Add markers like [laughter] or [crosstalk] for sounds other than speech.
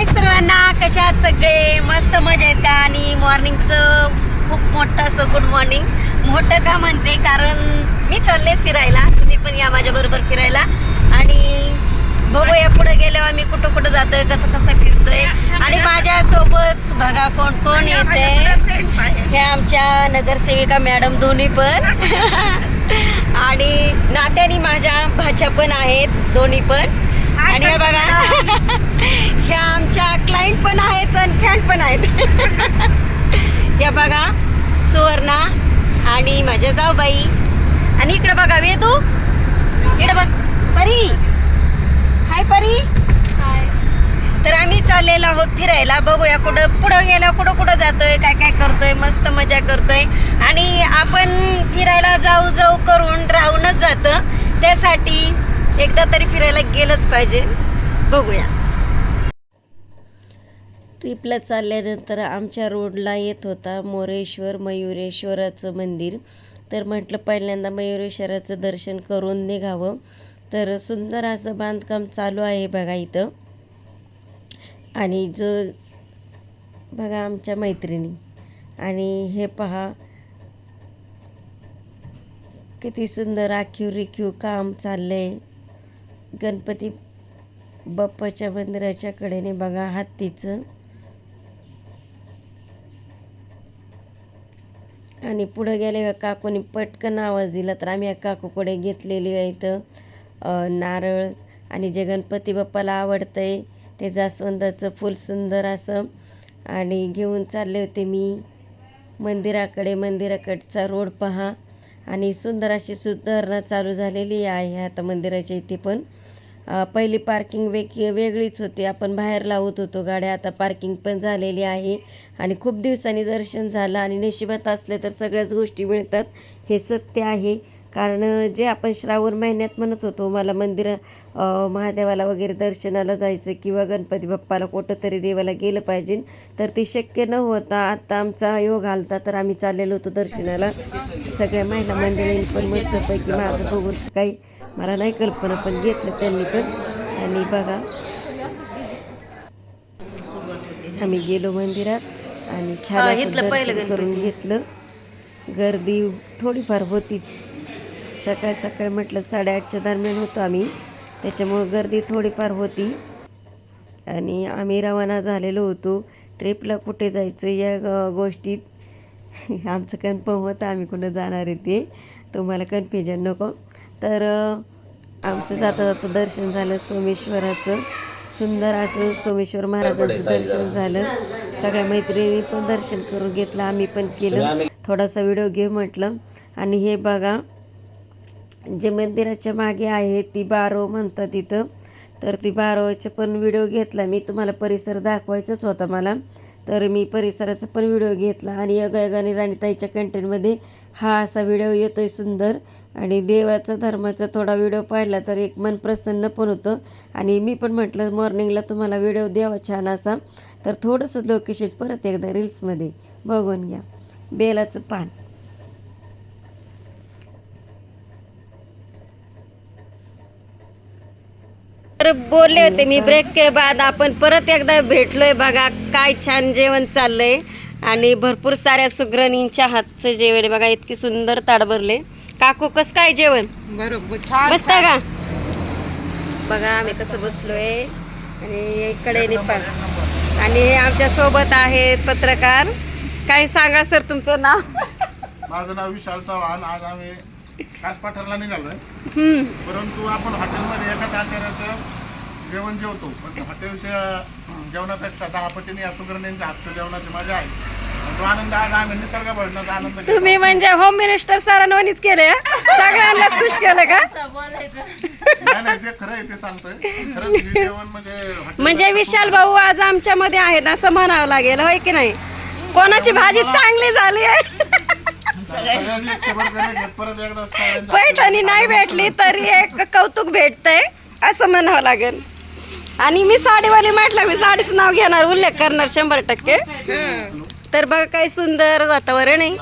हाय सर्वांना कशा आहात सगळे? मस्त मजा का आणि मॉर्निंगचं खूप मोठं असं गुड मॉर्निंग मोठं का म्हणते कारण मी चालले फिरायला तुम्ही पण या माझ्या बरोबर फिरायला. आणि बघूया पुढे गेल्यावर मी कुठं कुठं जातोय कसं कसं फिरतोय. आणि माझ्यासोबत बघा कोण कोण येते हे आमच्या नगरसेविका मॅडम दोन्ही पण. [laughs] आणि नात्याने माझ्या भाच्या पण आहेत दोन्ही पण. आणि हे बघा. [laughs] ह्या आमच्या क्लायंट पण आहेत आणि फॅन पण आहेत. [laughs] त्या बघा सुवर्णा आणि माझ्या जाऊबाई. आणि इकडे बघा वेदू इकडे बघ. परी. हाय परी. तर आम्ही चाललेलो आहोत फिरायला. बघूया कुठं पुढं गेल्या कुठं कुठं जातोय काय काय करतोय मस्त मजा करतोय. आणि आपण फिरायला जाऊ जाऊ करून राहूनच जातं. त्यासाठी एकदा तरी फिरायला गेलंच पाहिजे. बघूया. ट्रिपला चालल्यानंतर आमच्या रोडला येत होता मोरेश्वर मयुरेश्वराचं मंदिर. तर म्हटलं पहिल्यांदा मयुरेश्वराचं दर्शन करून निघावं. तर सुंदर असं बांधकाम चालू आहे बघा इथं. आणि जो बघा आमच्या मैत्रिणी. आणि हे पहा. किती सुंदर आखीव रिखीव काम चाललं आहे गणपती बाप्पाच्या मंदिराच्या कडेने बघा हत्तीचं. आणि पुढं गेल्यावर काकूने पटकन आवाज दिला तर आम्ही या काकूकडे घेतलेली आहे इथं नारळ. आणि जे गणपती बाप्पाला आवडतंय ते जास्वंदाचं फूल सुंदर असं. आणि घेऊन चालले होते मी. मंदिराकडे मंदिराकडचा रोड पहा. आणि सुंदर अशी सुधारणा चालू झालेली आहे आता मंदिराच्या इथे पण. पहिली पार्किंग वेग वेगळीच होती. आपण बाहेर लावत होतो. गाड्या आता पार्किंग पण झालेली आहे. आणि खूप दिवसांनी दर्शन झालं आणि नशिबात असले तर सगळ्याच गोष्टी मिळतात. हे सत्य आहे. कारण जे आपण श्रावण महिन्यात म्हणत होतो मला मंदिर महादेवाला वगैरे दर्शनाला जायचं किंवा गणपती बाप्पाला कुठं तरी देवाला गेलं पाहिजे तर ते शक्य न होता आता आमचा योग आलता तर आम्ही चाललेलो होतो दर्शनाला. सगळ्या महिला मंडळींनी पण मस्तपैकी माझं बघून काही मला नाही कल्पना पण घेतलं त्यांनी पण. आणि बघा आम्ही गेलो मंदिरात आणि छान करून घेतलं. गर्दी थोडीफार होतीच. सकाळ सकाळी म्हटलं साडेआठच्या दरम्यान होतो आम्ही. त्याच्यामुळं गर्दी थोडीफार होती. आणि आम्ही रवाना झालेलो होतो. ट्रिपला कुठे जायचं या गोष्टीत. [laughs] आमचं कन्फर्म होतं आम्ही कुठं जाणार आहे ते. तुम्हाला कन्फ्युजन नको. तर आमचं जाता जाता दर्शन झालं सोमेश्वराचं. सुंदर असं सोमेश्वर महाराजांचं दर्शन झालं. सगळ्या मैत्रिणी पण दर्शन करून घेतलं. आम्ही पण केलं. थोडासा व्हिडिओ घे म्हटलं. आणि हे बघा जे मंदिराच्या मागे आहे ती बारो म्हणतात तिथं तर ती बारोचा पण व्हिडिओ घेतला. मी तुम्हाला परिसर दाखवायचाच होता मला. तर मी परिसराचा पण व्हिडिओ घेतला आणि योगायोगाने राणीताईच्या कंटेंटमध्ये हा असा व्हिडिओ येतो आहे सुंदर. आणि देवाचा धर्माचा थोडा व्हिडिओ पाहिला तर एक मन प्रसन्न पण होतं. आणि मी पण म्हटलं मॉर्निंगला तुम्हाला व्हिडिओ द्यावा छान असा. तर थोडंसं लोकेशन परत एकदा रील्समध्ये बघून घ्या. बेलाचं पान. बोलले होते मी. ब्रेक के बाद आपण परत एकदा भेटलोय बघा. काय छान जेवण चाललंय. आणि भरपूर साऱ्या सुग्रणींच्या हातचं जेवण आहे बघा इतकी सुंदर ताट भरले. काकू कस काय जेवण? बरोबर छान मस्त का? बघा आम्ही कसं बसलोय. आणि इकडे पण. आणि हे आमच्यासोबत आहेत पत्रकार. काय सांगा सर तुमचं नाव? माझं नाव विशाल चव्हाण. आज आम्ही कासपाठरला निघालोय. हम्म. परंतु आपण हॉटेलमध्ये एकाच आचार्याचं जेवण जेवतो. पण हॉटेलच्या जेवणापेक्षा दहा पटीने या सुगरणींच्या हातच्या जेवणाची मजा आहे. आणि तो आनंद आज आम्ही निसर्ग भजनाचा आनंद घेतो. तुम्ही म्हणजे होम मिनिस्टर सरांवानीच केलं हं? सगळ्यांनाच खुश केलं का? नाही नाही जे खरं आहे ते सांगतोय. खरंच हे जेवण म्हणजे हॉटेल- म्हणजे विशाल भाऊ आज आमच्या मध्ये आहेत असं म्हणावं लागेल होय की नाही? कोणाची भाजी चांगली झाली आहे? सगळ्यांनी एक शंभर करे घेत परत एकदा सगळ्यांच्या पैठणी नाही भेटली तरी एक कौतुक भेटतंय असं म्हणावं लागेल. आणि मी साडीवाली म्हटलं मी साडीचं नाव घेणार उल्लेख करणार शंभर टक्के. तर बघा काय सुंदर वातावरण आहे.